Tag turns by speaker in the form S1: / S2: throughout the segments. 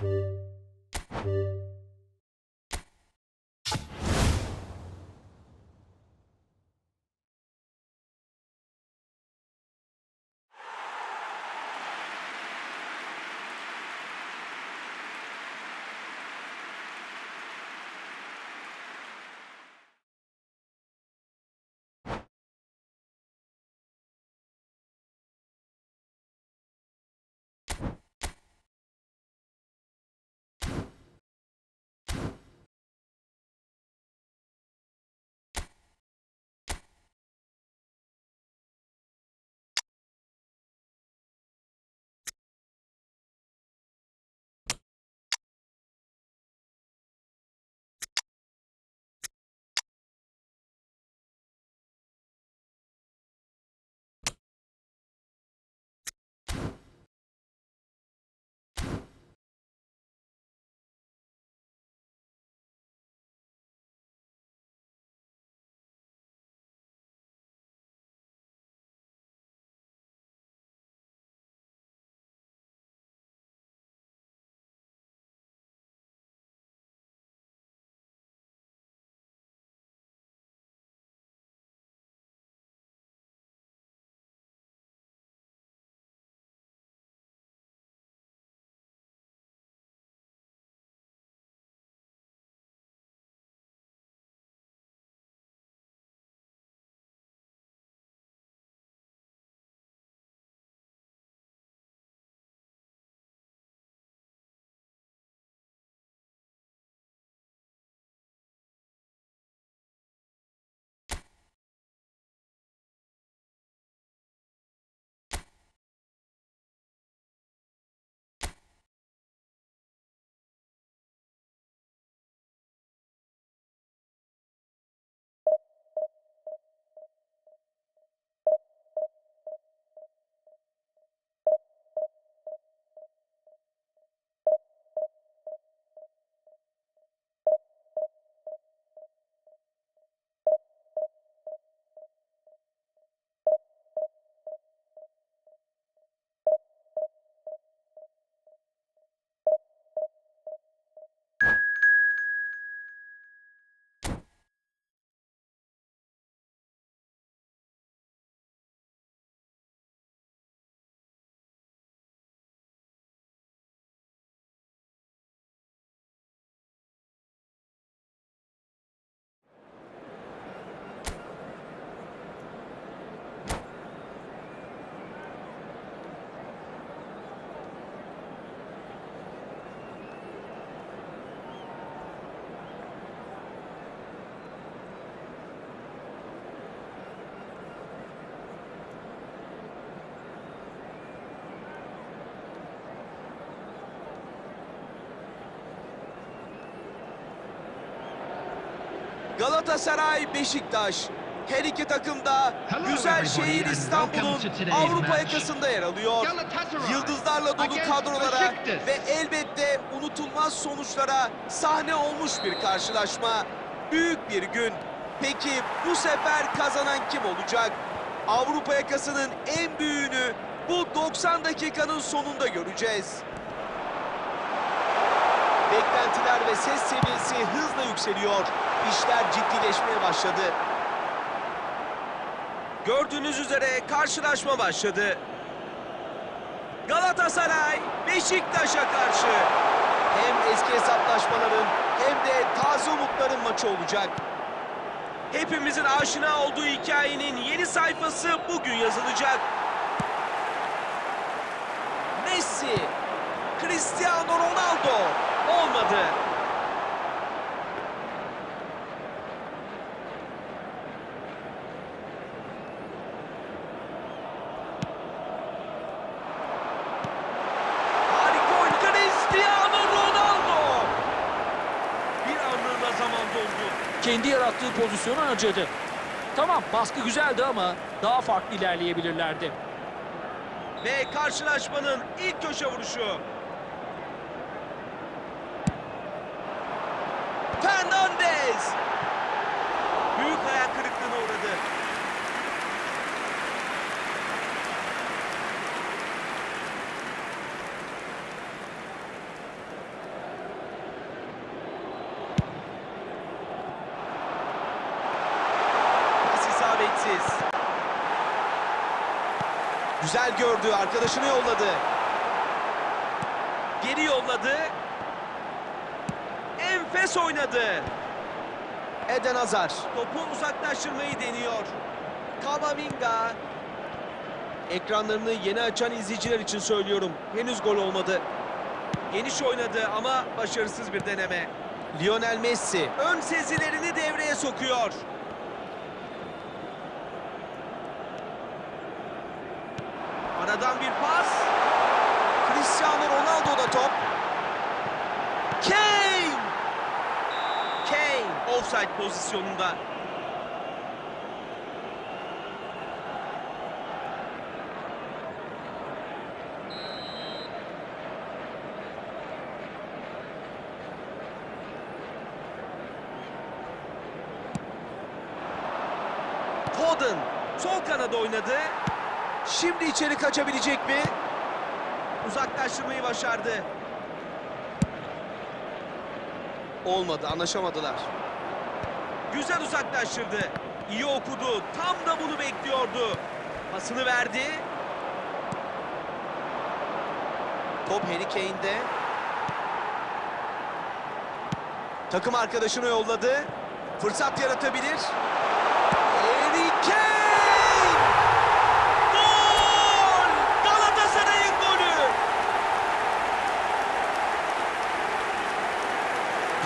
S1: Thank you. Galatasaray, Beşiktaş. Her iki takım da güzel şehir İstanbul'un Avrupa yakasında yer alıyor. Yıldızlarla dolu kadrolara ve elbette unutulmaz sonuçlara sahne olmuş bir karşılaşma. Büyük bir gün. Peki bu sefer kazanan kim olacak? Avrupa yakasının en büyüğünü bu 90 dakikanın sonunda göreceğiz. Beklentiler ve ses seviyesi hızla yükseliyor. İşler ciddileşmeye başladı. Gördüğünüz üzere karşılaşma başladı. Galatasaray Beşiktaş'a karşı. Hem eski hesaplaşmaların hem de taze umutların maçı olacak. Hepimizin aşina olduğu hikayenin yeni sayfası bugün yazılacak. Messi, Cristiano Ronaldo olmadı. Harika oyun Cristiano Ronaldo. Bir anlığına zaman doldu.
S2: Kendi yarattığı pozisyonu harcadı. Tamam baskı güzeldi ama daha farklı ilerleyebilirlerdi.
S1: Ve karşılaşmanın ilk köşe vuruşu. Fernandez. Büyük hayal Güzel gördü, arkadaşını yolladı. Geri yolladı. Enfes oynadı. Eden Hazar. Topu uzaklaştırmayı deniyor. Kamavinga. Ekranlarını yeni açan izleyiciler için söylüyorum. Henüz gol olmadı. Geniş oynadı ama başarısız bir deneme. Lionel Messi ön sezilerini devreye sokuyor. Aradan bir pas. Cristiano Ronaldo'da top. Kane! Kane offside pozisyonunda. Foden sol kanada oynadı. Şimdi içeri kaçabilecek mi? Uzaklaştırmayı başardı. Olmadı, anlaşamadılar. Güzel uzaklaştırdı. İyi okudu. Tam da bunu bekliyordu. Pasını verdi. Top Harry Kane'de. Takım arkadaşını yolladı. Fırsat yaratabilir. Harry Kane! Gol! Galatasaray'ın golü!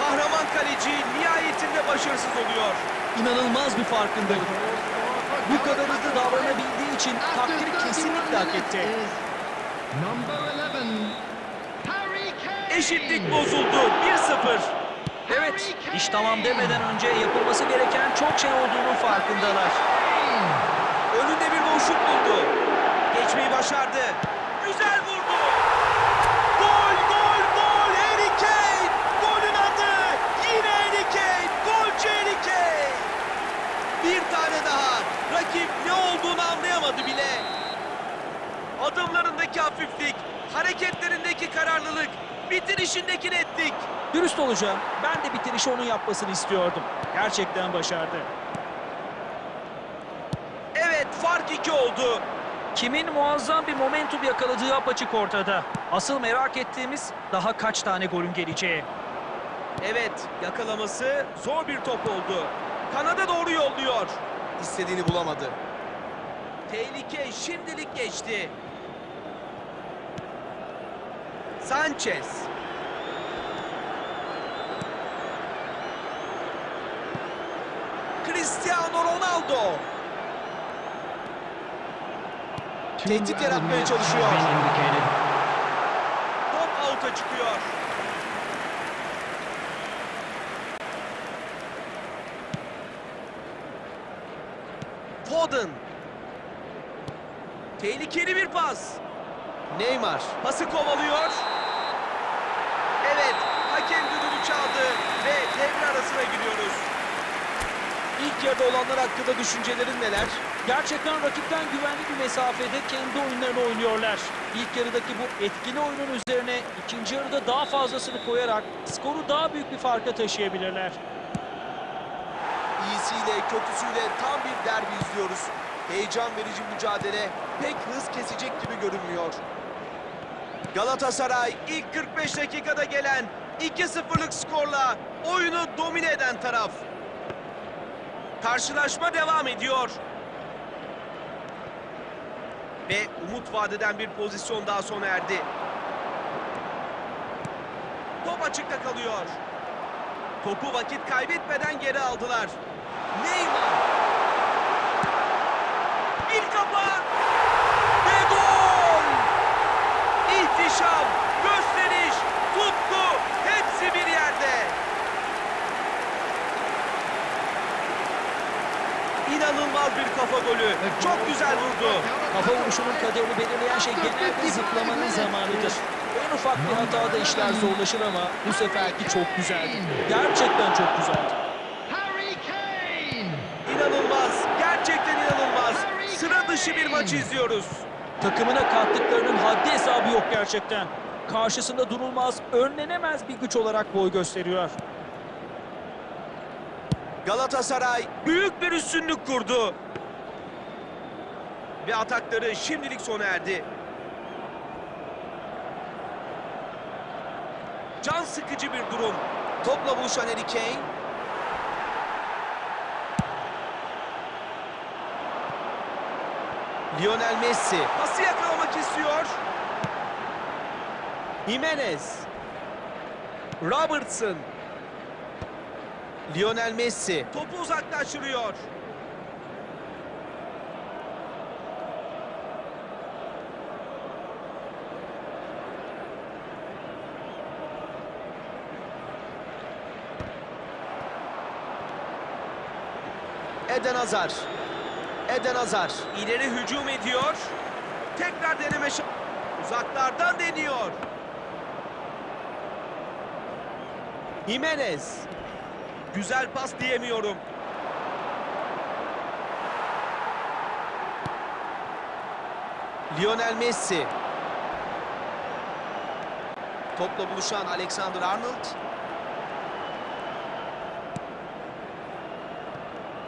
S1: Kahraman kaleci nihayetinde başarısız oluyor.
S2: İnanılmaz bir farkındalık. Bu kadar hızlı davranabildiği için takdiri kesinlikle hak etti.
S3: Number 11, Harry Kane.
S1: Eşitlik bozuldu. 1-0.
S2: Evet, iş tamam demeden önce yapılması gereken çok şey olduğunun farkındalar.
S1: Önünde bir boşluk buldu. Geçmeyi başardı. Güzel vurdu. Gol, gol, gol. Harry Kane. Golün adı. Yine Harry Kane. Golcü Harry Kane. Bir tane daha. Rakip ne olduğunu anlayamadı bile. Adımlarındaki hafiflik, hareketlerindeki kararlılık, bitirişindeki netlik.
S2: Dürüst olacağım, ben de bitirişi onun yapmasını istiyordum. Gerçekten başardı.
S1: Evet, fark iki oldu.
S2: Kimin muazzam bir momentum yakaladığı apaçık ortada. Asıl merak ettiğimiz daha kaç tane golün geleceği.
S1: Evet, yakalaması zor bir top oldu. Kanada doğru yolluyor. İstediğini bulamadı. Tehlike şimdilik geçti. Sanchez. Cristiano Ronaldo. Tehdit yaratmaya çalışıyor. Top out'a çıkıyor. Foden. Tehlikeli bir pas. Neymar pası kovalıyor. Evet, hakem düdüğünü çaldı ve devre arasına giriyoruz. İlk yarıda olanlar hakkında düşüncelerin neler?
S2: Gerçekten rakipten güvenli bir mesafede kendi oyunlarını oynuyorlar. İlk yarıdaki bu etkili oyunun üzerine ikinci yarıda daha fazlasını koyarak skoru daha büyük bir farka taşıyabilirler.
S1: İyisiyle kötüsüyle tam bir derbi izliyoruz. Heyecan verici mücadele pek hız kesecek gibi görünmüyor. Galatasaray ilk 45 dakikada gelen 2-0'lık skorla oyunu domine eden taraf. Karşılaşma devam ediyor. Ve umut vadeden bir pozisyon daha sona erdi. Top açıkta kalıyor. Topu vakit kaybetmeden geri aldılar. Neymar. Bir kafa. Ve gol. İhtişam, gösteriş, tutku hepsi bir yerde. İnanılmaz bir kafa golü. Çok güzel vurdu.
S2: Kafa vuruşunun kaderini belirleyen şey genelde zıplamanın zamanıdır. En ufak bir hatada işler zorlaşır ama bu seferki çok güzeldi. Gerçekten çok güzeldi.
S3: Harry Kane!
S1: İnanılmaz, gerçekten inanılmaz. Sıra dışı bir maç izliyoruz.
S2: Takımına kattıklarının haddi hesabı yok gerçekten. Karşısında durulmaz, önlenemez bir güç olarak boy gösteriyor.
S1: Galatasaray büyük bir üstünlük kurdu. Ve atakları şimdilik sona erdi. Can sıkıcı bir durum. Topla buluşan Harry Kane. Lionel Messi pası yakalamak istiyor. Jimenez. Robertson. Lionel Messi topu uzaklaştırıyor. Eden Hazar. Eden Hazar ileri hücum ediyor. Tekrar deneme Uzaklardan deniyor. Jimenez. Güzel pas diyemiyorum. Lionel Messi. Topla buluşan Alexander Arnold.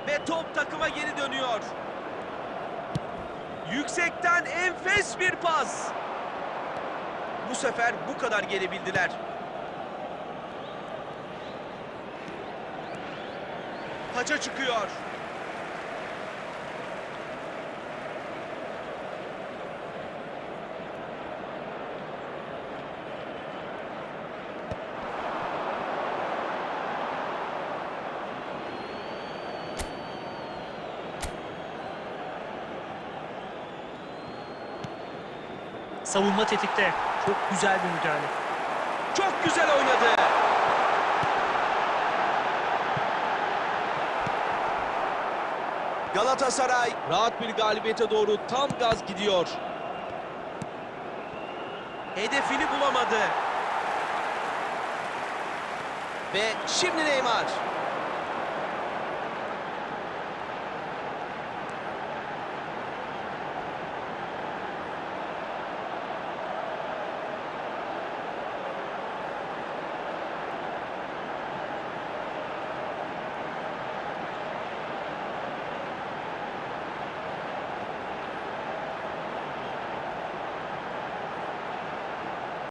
S1: Ve top takıma geri dönüyor. Yüksekten enfes bir pas. Bu sefer bu kadar gelebildiler. Taça çıkıyor.
S2: Savunma tetikte. Çok güzel bir müdahale.
S1: Çok güzel oynadı. Galatasaray rahat bir galibiyete doğru tam gaz gidiyor. Hedefini bulamadı. Ve şimdi Neymar.